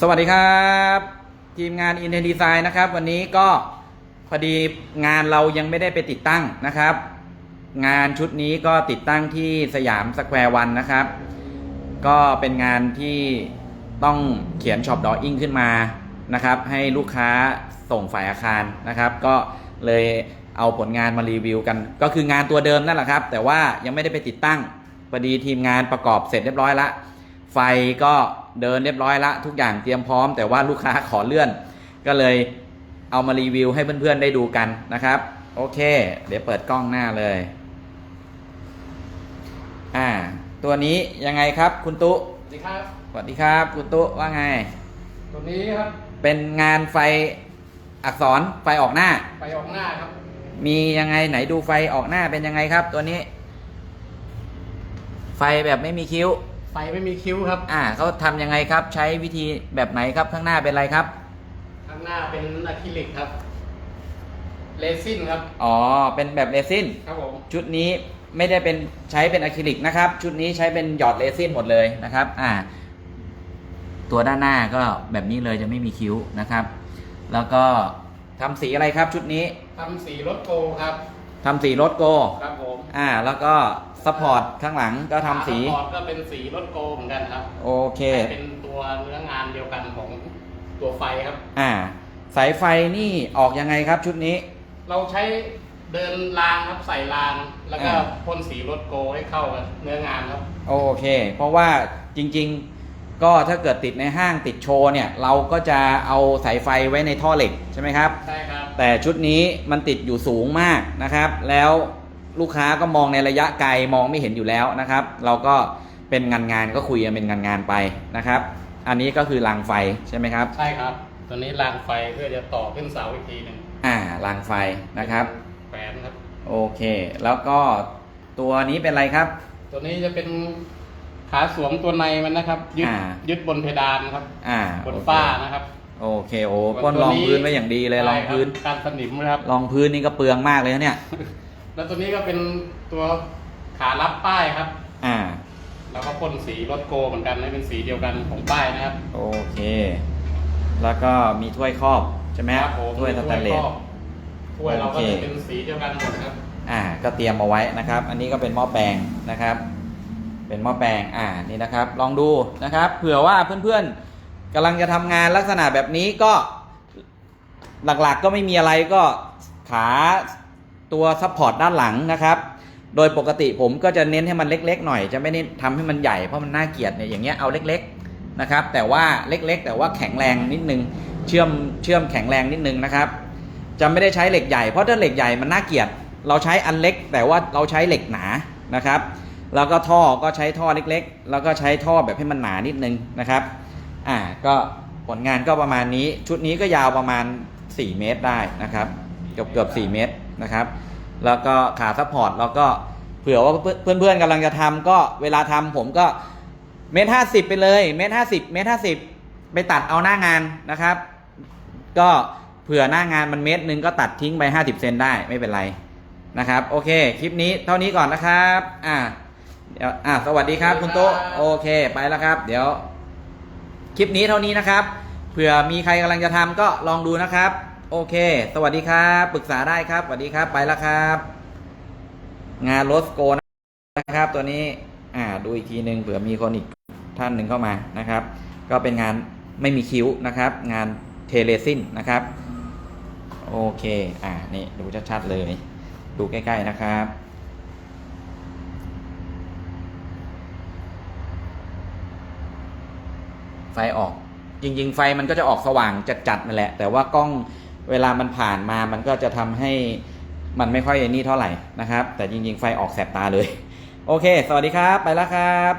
สวัสดีครับ ทีมงาน i n t e l Design นะครับ วันนี้ก็พอดีงานเรายังไม่ได้ไปติดตั้งนะครับ งานชุดนี้ก็ติดตั้งที่สยามสแควร์วันนะครับ ก็เป็นงานที่ต้องเขียนช็อปดออิงขึ้นมานะครับ ให้ลูกค้าส่งฝ่ายอาคารนะครับ ก็เลยเอาผลงานมารีวิวกัน ก็คืองานตัวเดิมนั่นแหละครับ แต่ว่ายังไม่ได้ไปติดตั้งพอดีทีมงานประกอบเสร็จเรียบร้อยละไฟก็ เดินเรียบร้อยละทุกอย่างเตรียมพร้อม แต่ว่าลูกค้าขอเลื่อน ก็เลยเอามารีวิวให้เพื่อนๆได้ดูกันนะครับ โอเค เดี๋ยวเปิดกล้องหน้าเลย อ่า ตัวนี้ยังไงครับคุณตุสวัสดีครับ สวัสดีครับ คุณตุว่าไง ตัวนี้ครับ เป็นงานไฟอักษรไฟออกหน้า ไปออกหน้าครับ มียังไงไหนดูไฟออกหน้าเป็นยังไงครับ ตัวนี้ ไฟแบบไม่มีคิ้ว ไฟไม่มีคิ้วครับ อ่าเขาทำยังไงครับ ใช้วิธีแบบไหนครับข้างหน้าเป็นอะไรครับ ข้างหน้าเป็นอะคริลิกครับ เรซินครับ อ๋อ เป็นแบบเรซิน ครับผม ชุดนี้ไม่ได้เป็นใช้เป็นอะคริลิกนะครับ ชุดนี้ใช้เป็นหยอดเรซินหมดเลยนะครับ อ่า ตัวด้านหน้าก็แบบนี้เลยจะไม่มีคิ้วนะครับ แล้วก็ทำสีอะไรครับชุดนี้ทำสีรถโกครับ ทำสีรถโก ครับผม อ่า แล้วก็ ซัพพอร์ตข้างหลังก็ทำสีฝาสปอร์ตก็เป็นสีรถโกเหมือนกันครับโอเคเป็นตัวเนื้องานเดียวกันของตัวไฟครับ อ่า สายไฟนี่ออกยังไงครับชุดนี้ เราใช้เดินรางครับใส่รางแล้วก็อ่า พ่นสีรถโกให้เข้ากับเนื้องานครับ โอเค เพราะว่าจริงๆ ก็ถ้าเกิดติดในห้างติดโชว์เนี่ย เราก็จะเอาสายไฟไว้ในท่อเหล็กใช่ไหมครับ ใช่ครับ แต่ชุดนี้มันติดอยู่สูงมากนะครับ แล้ว ลูกค้าก็มองในระยะไกลมองไม่เห็นอยู่แล้วนะครับ เราก็เป็นงานงานๆก็คุยกันเป็นงานงานๆไปนะครับ อันนี้ก็คือรางไฟใช่ไหมครับ ใช่ครับ ตัวนี้รางไฟเพื่อจะต่อขึ้นเสาอีกทีหนึ่งอ่ารางไฟนะครับแขวนครับ โอเค แล้วก็ตัวนี้เป็นอะไรครับ ตัวนี้จะเป็นขาสวมตัวในมันนะครับ ยึดอ่า ยึดบนเพดานครับอ่าบนโอเคฝ้านะครับ โอเคโอ้ก้นรองพื้นไว้อย่างดีเลยรองพื้น ใช่ครับการสนิมนะครับ รองพื้นนี่ก็เปลืองมากเลยนะเนี่ย แล้วตัวนี้ก็เป็นตัวขารับป้ายครับ อ่า แล้วก็พ่นสีรถโกเหมือนกันให้เป็นสีเดียวกันของป้ายนะครับ โอเค แล้วก็มีถ้วยครอบใช่ไหมครับผมถ้วยสแตนเลส ถ้วยเราก็โอเคจะเป็นสีเดียวกันหมดครับ อ่า ก็เตรียมเอาไว้นะครับ อันนี้ก็เป็นหม้อแปลงนะครับ เป็นหม้อแปลง อ่า นี่นะครับ ลองดูนะครับ เผื่อว่าเพื่อนๆกำลังจะทำงานลักษณะแบบนี้ก็หลักๆก็ไม่มีอะไรก็ขา ตัวซัพพอร์ตด้านหลังนะครับ โดยปกติผมก็จะเน้นให้มันเล็ก ๆ หน่อย จะไม่ได้ทำให้มันใหญ่เพราะมันน่าเกลียดเนี่ยอย่างเงี้ยเอาเล็กๆนะครับ แต่ว่าเล็กๆ แต่ว่าแข็งแรงนิดนึง เชื่อมเชื่อมแข็งแรงนิดนึงนะครับ จะไม่ได้ใช้เหล็กใหญ่เพราะถ้าเหล็กใหญ่มันน่าเกลียด เราใช้อันเล็ก แต่ว่าเราใช้เหล็กหนานะครับ แล้วก็ท่อก็ใช้ท่อเล็ก ๆ แล้วก็ใช้ท่อแบบให้มันหนานิดนึงนะครับ อ่าก็ผลงานก็ประมาณนี้ ชุดนี้ก็ยาวประมาณ 4 เมตรได้นะครับ เกือบเกือบ4เมตรนะครับ แล้วก็ขาซัพพอร์ตเราก็เผื่อว่าเพื่อนเพื่อนๆกำลังจะทำก็เวลาทำผมก็เมตรห้าสิบไปเลยเมตรห้าสิบเมตรห้าสิบไปตัดเอาหน้างานนะครับ ก็เผื่อหน้างานมันเมตรหนึ่งก็ตัดทิ้งไป50เซนได้ไม่เป็นไรนะครับ โอเค คลิปนี้เท่านี้ก่อนนะครับ อ่าเดี๋ยวอ่าสวัสดีครับคุณโต๊ะโอเคไปแล้วครับ เดี๋ยว คลิปนี้เท่านี้นะครับ เผื่อมีใครกำลังจะทำก็ลองดูนะครับ โอเค สวัสดีครับปรึกษาได้ครับสวัสดีครับไปแล้วครับ งานโรสโกนะครับ ตัวนี้ อ่า ดูอีกทีหนึ่งเผื่อมีคนอีกท่านหนึ่งเข้ามานะครับ ก็เป็นงานไม่มีคิ้วนะครับ งานเทเลซินนะครับ โอเค อ่านี่ดูชัดๆเลย ดูใกล้ๆนะครับไฟออกจริง ๆ ไฟมันก็จะออกสว่างจัดๆนั่นแหละ แต่ว่ากล้อง เวลามันผ่านมามันก็จะทำให้มันไม่ค่อยนี่เท่าไหร่นะครับ แต่จริงๆไฟออกแสบตาเลย โอเค สวัสดีครับ ไปแล้วครับ